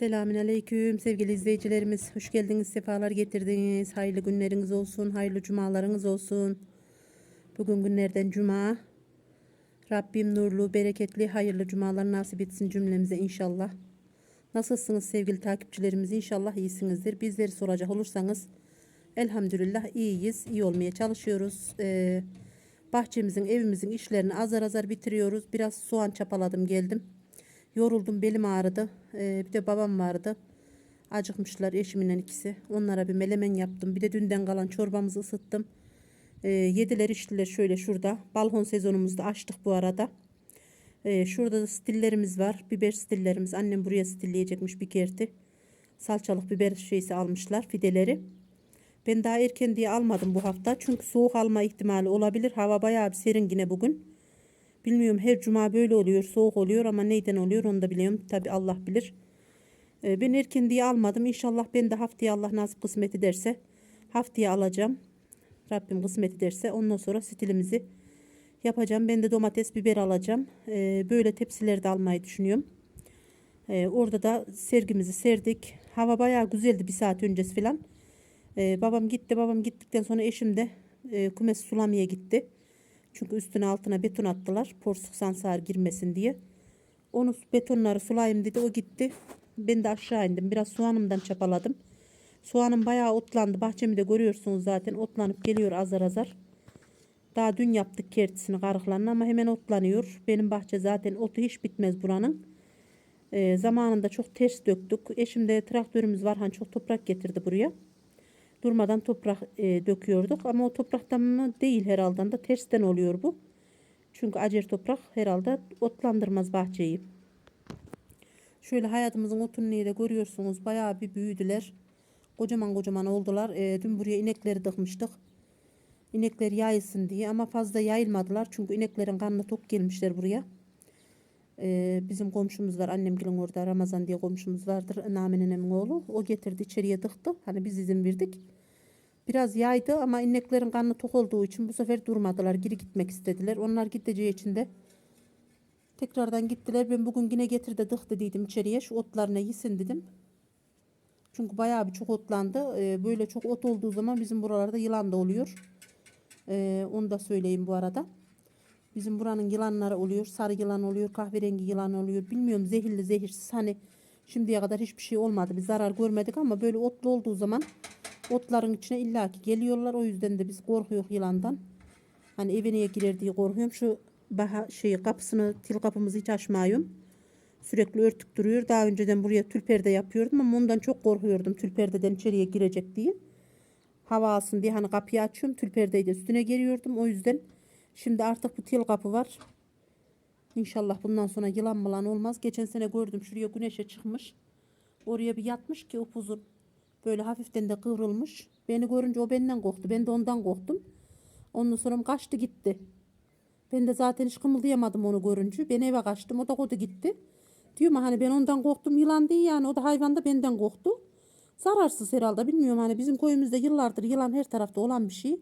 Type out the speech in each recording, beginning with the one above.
Selamünaleyküm sevgili izleyicilerimiz. Hoş geldiniz, sefalar getirdiniz. Hayırlı günleriniz olsun, hayırlı cumalarınız olsun. Bugün günlerden cuma. Rabbim nurlu, bereketli, hayırlı cumalar nasip etsin cümlemize inşallah. Nasılsınız sevgili takipçilerimiz? İnşallah iyisinizdir. Bizleri soracak olursanız elhamdülillah iyiyiz. iyi olmaya çalışıyoruz. Ee, bahçemizin, evimizin işlerini azar azar bitiriyoruz. Biraz soğan çapaladım geldim. Yoruldum belim ağrıdı. Ee, bir de babam vardı. Acıkmışlar eşimin ikisi. Onlara bir melemen yaptım. Bir de dünden kalan çorbamızı ısıttım. Ee, yediler içtiler şöyle şurada. Balkon sezonumuzda açtık bu arada. Ee, şurada da stillerimiz var. Biber stillerimiz. Annem buraya stilleyecekmiş bir kerti. Salçalık biber şeysi almışlar fideleri. Ben daha erken diye almadım bu hafta. Çünkü soğuk alma ihtimali olabilir. Hava bayağı bir serin yine bugün. Bilmiyorum her cuma böyle oluyor. Soğuk oluyor ama neyden oluyor onu da biliyorum. Tabi Allah bilir. Ee, ben erken diye almadım. İnşallah ben de haftaya Allah nasip kısmet ederse haftaya alacağım. Rabbim kısmet ederse ondan sonra stilimizi yapacağım. Ben de domates, biber alacağım. Ee, böyle tepsilerde almayı düşünüyorum. Ee, orada da sergimizi serdik. Hava bayağı güzeldi bir saat öncesi falan. Ee, babam gitti. Babam gittikten sonra eşim de e, kumes sulamaya gitti. Çünkü üstüne altına beton attılar. Porsuk sansar girmesin diye. Onu betonları sulayayım dedi. O gitti. Ben de aşağı indim. Biraz soğanımdan çapaladım. Soğanım bayağı otlandı. Bahçemi de görüyorsunuz zaten. Otlanıp geliyor azar azar. Daha dün yaptık kertisini karıklarını ama hemen otlanıyor. Benim bahçe zaten otu hiç bitmez buranın. Ee, zamanında çok ters döktük. Eşim de traktörümüz var. Hani çok toprak getirdi buraya. Durmadan toprak e, döküyorduk. Ama o topraktan mı değil herhalde da tersten oluyor bu. Çünkü acer toprak herhalde otlandırmaz bahçeyi. Şöyle hayatımızın otunluğu da görüyorsunuz. Bayağı bir büyüdüler. Kocaman kocaman oldular. E, dün buraya inekleri dıkmıştık. İnekler yayılsın diye ama fazla yayılmadılar. Çünkü ineklerin karnına tok gelmişler buraya. Ee, bizim komşumuz var annemgilin orada Ramazan diye komşumuz vardır Nami nenemin oğlu. O getirdi içeriye dıktı hani biz izin verdik. Biraz yaydı ama ineklerin karnı tok olduğu için bu sefer durmadılar geri gitmek istediler. Onlar gideceği için de tekrardan gittiler. Ben bugün yine getir de dık içeriye. Şu otlarına yesin dedim. Çünkü bayağı bir çok otlandı. Ee, böyle çok ot olduğu zaman bizim buralarda yılan da oluyor. Ee, onu da söyleyeyim bu arada Bizim buranın yılanları oluyor. Sarı yılan oluyor, kahverengi yılan oluyor. Bilmiyorum zehirli zehirsiz hani şimdiye kadar hiçbir şey olmadı. Bir zarar görmedik ama böyle otlu olduğu zaman otların içine illaki geliyorlar. O yüzden de biz korkuyoruz yılandan. Hani evine girer diye korkuyorum. Şu baha şeyi kapısını, til kapımızı hiç açmıyorum. Sürekli örtük duruyor. Daha önceden buraya tül perde yapıyordum ama ondan çok korkuyordum. Tül perdeden içeriye girecek diye. Hava alsın diye hani kapıyı açıyorum. Tül perdeyi de üstüne geriyordum. O yüzden Şimdi artık bu til kapı var. İnşallah bundan sonra yılan mılan olmaz. Geçen sene gördüm şuraya güneşe çıkmış. Oraya bir yatmış ki upuzun. Böyle hafiften de kıvrılmış. Beni görünce o benden korktu. Ben de ondan korktum. Ondan sonra kaçtı gitti. Ben de zaten hiç kımıldayamadım onu görünce. Ben eve kaçtım. O da kodu gitti. Diyorum hani ben ondan korktum yılan değil yani. O da hayvan da benden korktu. Zararsız herhalde bilmiyorum hani bizim köyümüzde yıllardır yılan her tarafta olan bir şey.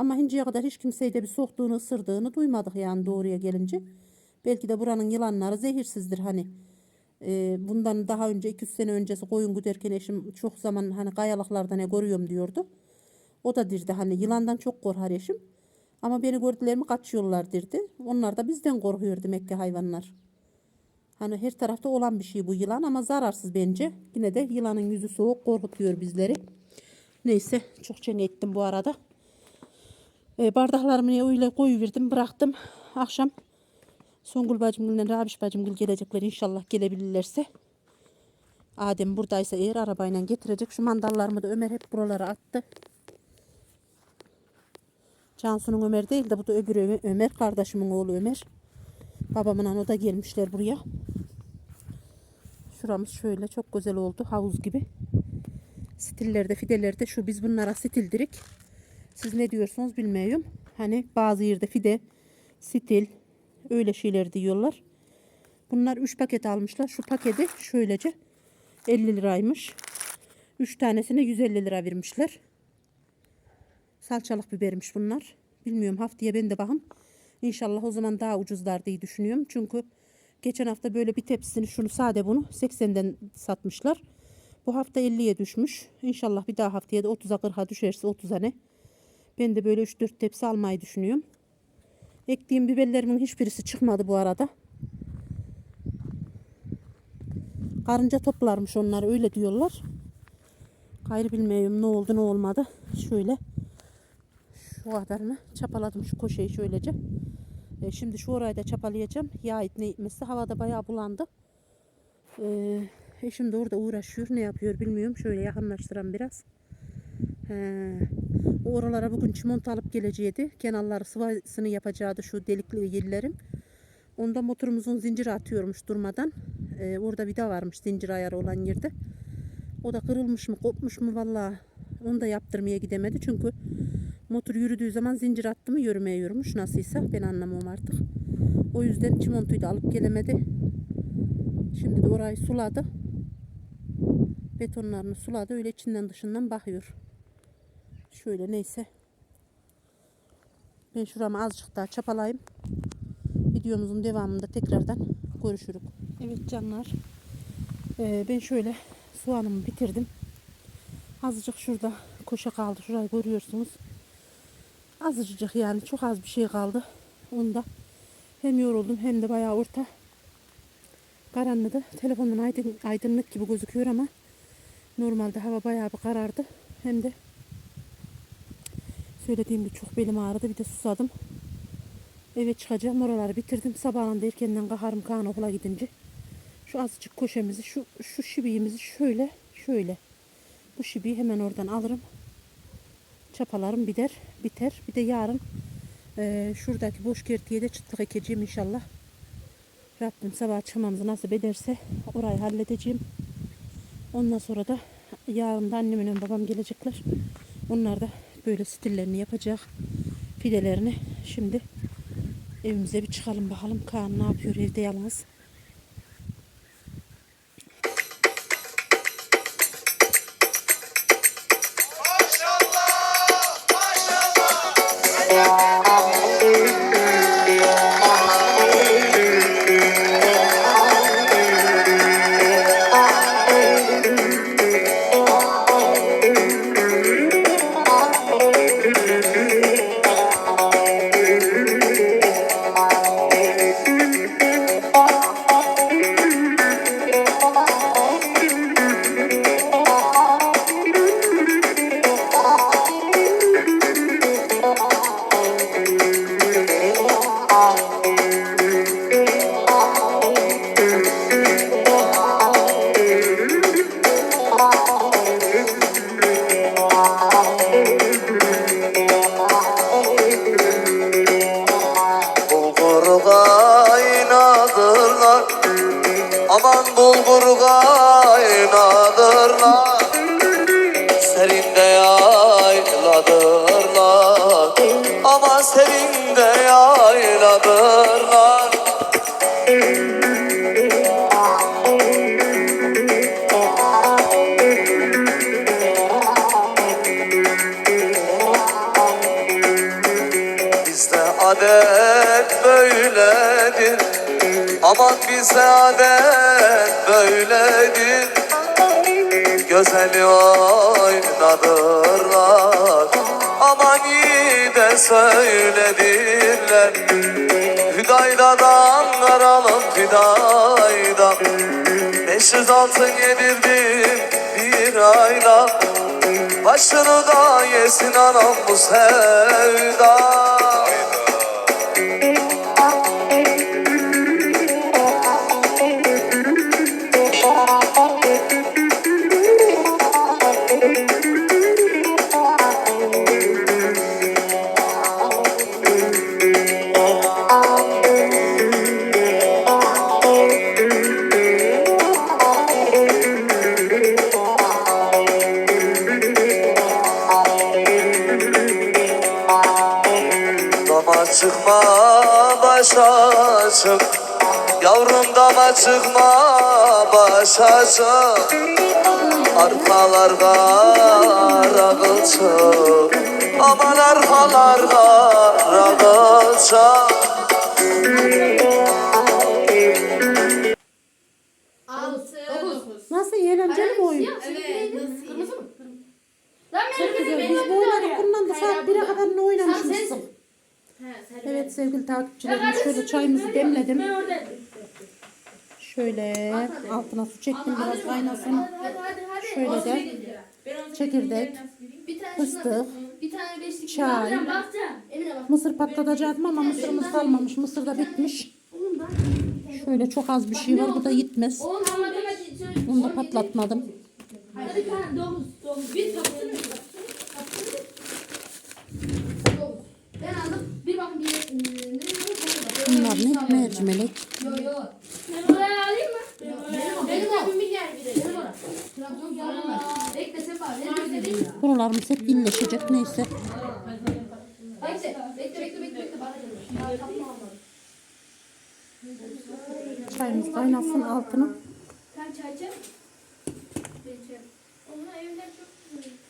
Ama hinceye kadar hiç kimseyi de bir soktuğunu, ısırdığını duymadık yani doğruya gelince. Belki de buranın yılanları zehirsizdir hani. Ee, bundan daha önce 200 sene öncesi koyun güderken eşim çok zaman hani kayalıklarda ne görüyorum diyordu. O da dirdi hani yılandan çok korkar eşim. Ama beni gördüler mi kaçıyorlar dirdi. Onlar da bizden korkuyor demek ki hayvanlar. Hani her tarafta olan bir şey bu yılan ama zararsız bence. Yine de yılanın yüzü soğuk korkutuyor bizleri. Neyse çok çene ettim bu arada. E, bardaklarımı öyle koyuverdim bıraktım. Akşam Songül bacımgille Rabiş bacımgil gelecekler inşallah gelebilirlerse. Adem buradaysa eğer arabayla getirecek. Şu mandallarımı da Ömer hep buralara attı. Cansu'nun Ömer değil de bu da öbürü Ömer. Kardeşimin oğlu Ömer. Babamın o da gelmişler buraya. Şuramız şöyle çok güzel oldu. Havuz gibi. Stillerde fidelerde şu biz bunlara stildirik. Siz ne diyorsunuz bilmiyorum. Hani bazı yerde fide, stil öyle şeyler diyorlar. Bunlar 3 paket almışlar. Şu paketi şöylece 50 liraymış. 3 tanesine 150 lira vermişler. Salçalık bibermiş bunlar. Bilmiyorum haftaya ben de bakın. İnşallah o zaman daha ucuzlar diye düşünüyorum. Çünkü Geçen hafta böyle bir tepsisini şunu sade bunu 80'den satmışlar. Bu hafta 50'ye düşmüş. İnşallah bir daha haftaya da 30'a 40'a düşerse 30'a ne. Ben de böyle 3-4 tepsi almayı düşünüyorum. Ektiğim biberlerimin hiçbirisi çıkmadı bu arada. Karınca toplarmış onlar öyle diyorlar. Gayrı bilmiyorum ne oldu ne olmadı. Şöyle şu kadarını çapaladım şu koşeyi şöylece. E, şimdi şu orayı da çapalayacağım. Yağ ne itmesi havada bayağı bulandı. E, eşim de orada uğraşıyor. Ne yapıyor bilmiyorum. Şöyle yakınlaştıran biraz. He. O oralara bugün çimento alıp geleceğiydi. Kenarları sıvasını yapacaktı şu delikli yerlerin. Onda motorumuzun zinciri atıyormuş durmadan. Ee, orada vida varmış zincir ayarı olan yerde. O da kırılmış mı kopmuş mu valla onu da yaptırmaya gidemedi. Çünkü motor yürüdüğü zaman zincir attı mı yürümeye yürümüş nasılsa ben anlamam artık. O yüzden çimentoyu da alıp gelemedi. Şimdi de orayı suladı. Betonlarını suladı öyle içinden dışından bakıyor. Şöyle neyse. Ben şuramı azıcık daha çapalayayım. Videomuzun devamında tekrardan görüşürük. Evet canlar. Ee, ben şöyle soğanımı bitirdim. Azıcık şurada koşa kaldı. Şurayı görüyorsunuz. Azıcık yani çok az bir şey kaldı. Onda hem yoruldum hem de bayağı orta karanlıdı. Telefonun aydın, aydınlık gibi gözüküyor ama normalde hava bayağı bir karardı. Hem de söylediğim gibi çok belim ağrıdı. Bir de susadım. Eve çıkacağım. Oraları bitirdim. Sabahın da erkenden kalkarım Kaan okula gidince. Şu azıcık koşemizi, şu, şu şibiğimizi şöyle, şöyle. Bu şibiyi hemen oradan alırım. Çapalarım biter, biter. Bir de yarın eee, şuradaki boş kertiye de çıtlık ekeceğim inşallah. Rabbim sabah çıkmamızı nasip ederse orayı halledeceğim. Ondan sonra da yarın da annemin babam gelecekler. Onlar da böyle stillerini yapacak. Fidelerini. Şimdi evimize bir çıkalım bakalım. Kaan ne yapıyor evde yalnız. Aman bize adet böyledir. Gözeli oynadırlar. Aman iyi de söylediler Hüdayda'dan karalım Hüdayda. 500 altın yedirdim bir ayda. Başını da yesin anam bu sevda başa çık Yavrum dama çıkma başa çık Arkalarda ragıl çık Aman arkalarda ragıl takipçilerim şöyle çayımızı demledim. Şöyle altına su çektim biraz kaynasın. Şöyle de çekirdek, fıstık, çay. Mısır patlatacaktım ama mısırımız kalmamış. Mısır da bitmiş. Şöyle çok az bir şey var. Bu da söyle- Bunu da patlatmadım. Hadi kan dokuz. Dokuz. Bir kapısını. Kapısını. Dokuz. Ben aldım. Bir bakın bir. ıı, ne Bunlar ne? Mercimek. Yo yo. Ben oraya alayım mı? Benim, benim abim bir yer bir de. Benim oraya. Trabzon. Bekle bekledin? Buralarımız hep iyileşecek. Neyse. Bekle. Çayımız kaynasın altını. Sen çay içer?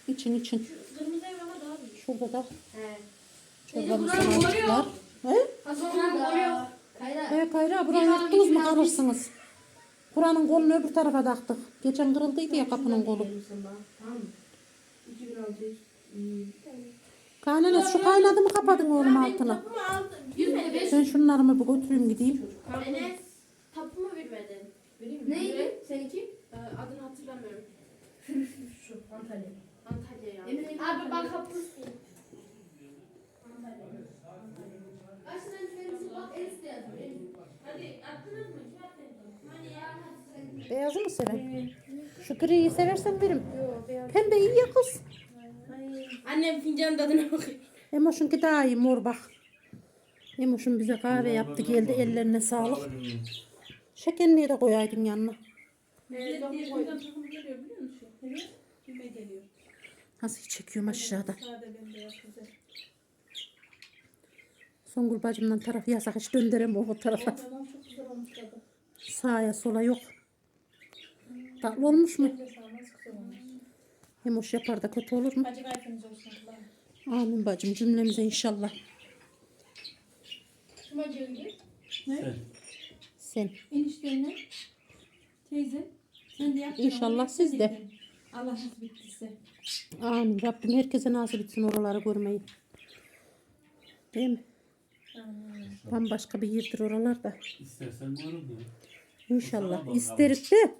Ben için için. Kırmızı ev ama daha büyük. Şurada da He. çorbamızı Buranın boyu açtılar. yok. He? Hasan'ın boyu. Kayra. Evet Kayra burayı Bir yaptınız mı kalırsınız. Buranın kolunu öbür tarafa taktık. Geçen kırıldıydı ya kapının kolu. 2600. Kaynanes şu kaynadı mı kapadın oğlum beş. Ben şunlarımı bir götüreyim gideyim. Enes. Tapu mu vermedin? Neydi? Seninki? adını hatırlamıyorum. Şu Antalya. Antalya ya. Abi bak kapı. Kaç tane tüfeğiniz bak en üstte yazıyor. en üstte. Hadi attınız mı? Şey attınız. Hadi ya. hadi sen- Beyazı mı seven? Şu griyi seversen verim. Pembe iyi ya kız. Annem fincanın tadına bakıyor. Emoş'unki daha iyi mor bak. Emoş'un bize kahve yaptı geldi ellerine sağlık. Şekerliği de koyaydın yanına. Nasıl çekiyorum aşağıda. Songül bacımdan tarafı yasak hiç döndüremem o tarafa. Sağa sola yok. Tatlı olmuş mu? Olmuş. Emoş yapar da kötü olur mu? Amin bacım cümlemize inşallah. Kim acıyor gibi? Sen. Eniştenle teyze sen de yapacaksın. İnşallah siz de. Allah nasip ettiyse. Amin. Rabbim herkese nasip etsin oraları görmeyi. Değil mi? Bambaşka bir yerdir oralar da. İstersen buyurun ya. İnşallah. İsteriz de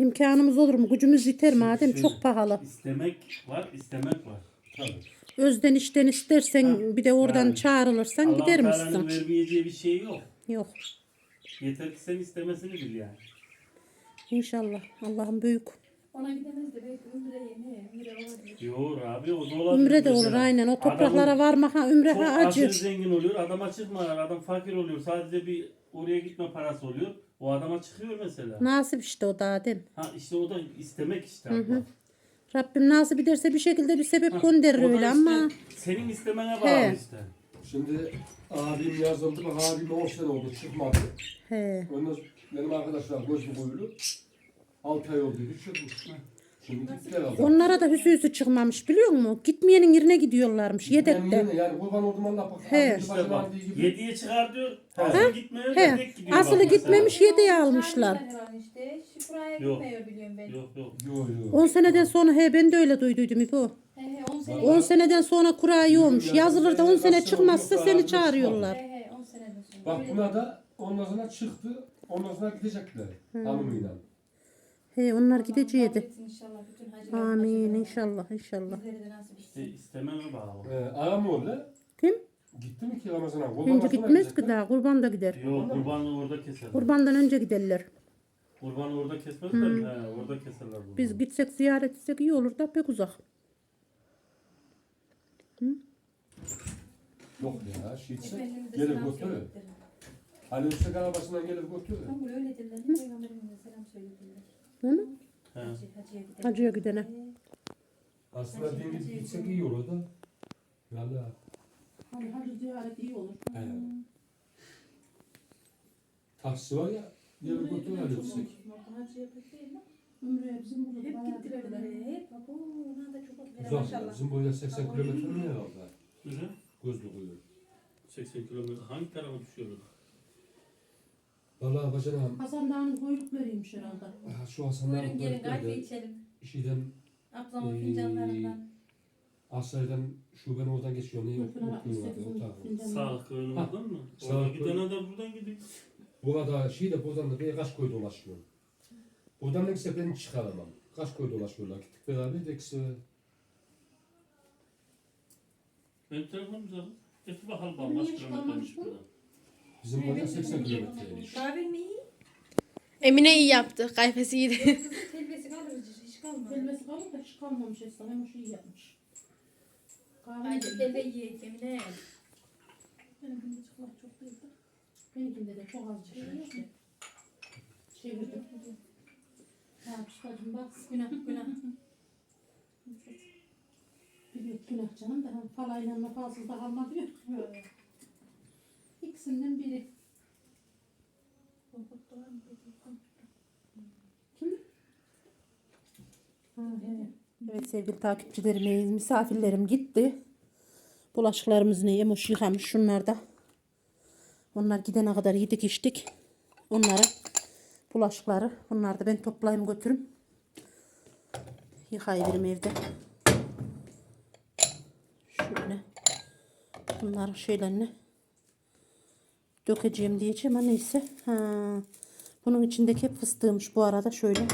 imkanımız olur mu? Gücümüz yeter madem Şöyle, çok pahalı. İstemek var, istemek var. Tabii. Özden işten istersen Ha, bir de oradan yani. çağrılırsan Allah gider Teala'nın misin? vermeyeceği bir şey yok. Yok. Yeter ki sen istemesini bil yani. İnşallah. Allah'ım büyük. Ona gidemez de belki Ümre'ye ne? Ümre olabilir. Yok abi o da olabilir. Ümre de olur mesela. aynen. O Adamın topraklara varmak ha ümre Çok ha aşırı acı. zengin oluyor. Adama çıkmıyor. Adam fakir oluyor. Sadece bir oraya gitme parası oluyor. O adama çıkıyor mesela. Nasip işte o da değil mi? Ha işte o da istemek işte. abla. Rabbim nasip ederse bir şekilde bir sebep Ha, gönderir öyle işte ama Senin istemene He. bağlı işte. Şimdi abim yazıldı bak abim 10 sene oldu çıkmadı. he. Ondan benim arkadaşlar gözüm koyulu. 6 ay oldu çıkmış. Onlara da hüsü hüsü çıkmamış biliyor musun? Gitmeyenin yerine gidiyorlarmış yedekte. Yani, yani kurban olduğum Allah bak. He. İşte bak. Yediye çıkar diyor. Aslı gitmiyor. He. Gidiyor Aslı mesela. gitmemiş yediye almışlar. işte. Şifraya Yok. gitmiyor biliyorum ben. Yok yok. Yo yo. 10 seneden sonra he ben de öyle duyduydum İbo. He he 10 sene. 10 seneden sonra kura iyi olmuş. Yazılır da 10 sene çıkmazsa yok, seni çağırıyorlar. He he 10 seneden sonra. Bak buna da ondan sonra çıktı. Ondan sonra gidecekler. Hanımıyla. He onlar gideceğiydi. inşallah bütün. Amin inşallah inşallah. Bizlere de nasip etsin. İşte istememe bağlı. Ee, ağam oğlu Kim? gitti mi ki Ramazan'a? Kurban Önce gitmez ki daha kurban da gider. Yok kurbanı orada keserler. Kurbandan önce giderler. Kurbanı orada kesmezler. He, orada keserler bunu. Biz gitsek ziyaret etsek iyi olur da pek uzak. Yok ya şiitse Efendimiz de selam götürür. söylediler. Hani üstek arabasından gelip götürür. Tam böyle öyle dediler. Peygamberimize selam söylediler. Değil mi? He. Hacı, hacıya gidene. Aslında gidip gitsek iyi olur da. Valla. Hani hacı ziyaret iyi olur. He. Taksi var ya. Götürür hani gitsek. Hacıya pek değil mi? Ümreye bizim burada Hep gittiler. Hep bak o ona da çok. Uzak ya. Maşallah. Bizim boyda 80 kilometre mi ya orada? Güzel. Gözlü kuyu. 80 kilometre hangi tarafa düşüyor? Vallahi bacanağım. Hasan Dağ'ın koyduklarıymış herhalde. ah, Şu Hasanlar Buyurun gelin kahve koydukları içelim. işiden Ablamın Ee, fincanlarından. Asya'dan şuben oradan geçiyor. Ne yok? Okuyor bakmışsa vardı, o tarafı. bizim fincanlar. Sağ köyün Ha. oradan mı? Sağ Oradan köy. gidene de buradan gidiyor. Burada şey de buradan da bir kaç koy dolaşıyor. Buradan da ikisi ben çıkaramam. Kaç koy dolaşıyorlar. Gittik beraber de ikisi Benim telefonum zaten. Getir bakalım bana niye çıkarmamış bu? buradan. Bizim buradan 80 kilometreymiş. Kahve mi iyi? Emine iyi yaptı. Kayfesi iyiydi. Kızın telvesi kalır hiç kalmadı. Kelmesi kalır da hiç kalmamış Esra. Hem o şeyi yapmış. Kahve Haydi de de yiyeyim Emine. Benimkinde çıkmak çok değil de. Benimkinde de çok az çıkıyor işte. Çevirdim. Ha çıkacım bak. Günah günah. Biliyor günah canım da falayla nafasız da kalma diyor. İkisinden biri. Evet sevgili takipçilerimiz, misafirlerim gitti. Bulaşıklarımızı ne yemiş yıkamış şunlar da. Onlar gidene kadar yedik içtik. Onları bulaşıkları bunları da ben toplayayım götürüm. Yıkayıverim evde. Şöyle. Bunların şeylerini dökeceğim diyeceğim ama neyse. Ha. Bunun içindeki hep fıstığımış bu arada şöyle.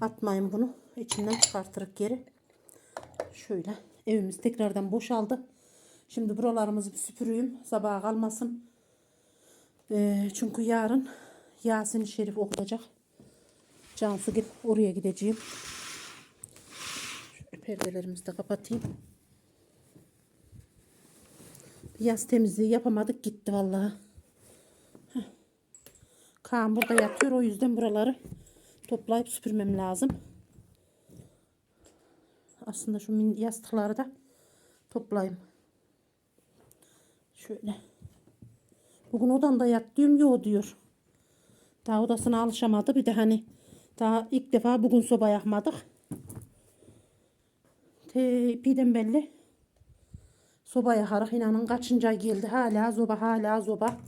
Atmayın bunu. İçinden çıkartırık geri. Şöyle. Evimiz tekrardan boşaldı. Şimdi buralarımızı bir süpüreyim. Sabaha kalmasın. Ee, çünkü yarın Yasin Şerif okutacak. Cansu git oraya gideceğim. Şöyle perdelerimizi de kapatayım. Yaz temizliği yapamadık gitti vallahi. Kaan burada yatıyor o yüzden buraları toplayıp süpürmem lazım. Aslında şu yastıkları da toplayayım. Şöyle. Bugün odanda yat diyorum yok diyor. Daha odasına alışamadı. Bir de hani daha ilk defa bugün soba yakmadık. Tepiden belli. Soba yakarak inanın kaçıncı ay geldi. Hala soba hala soba.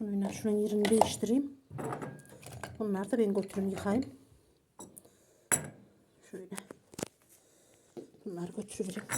Şununla şunun yerini değiştireyim. Bunları da ben götürüm yıkayayım. Şöyle. Bunları götüreceğim.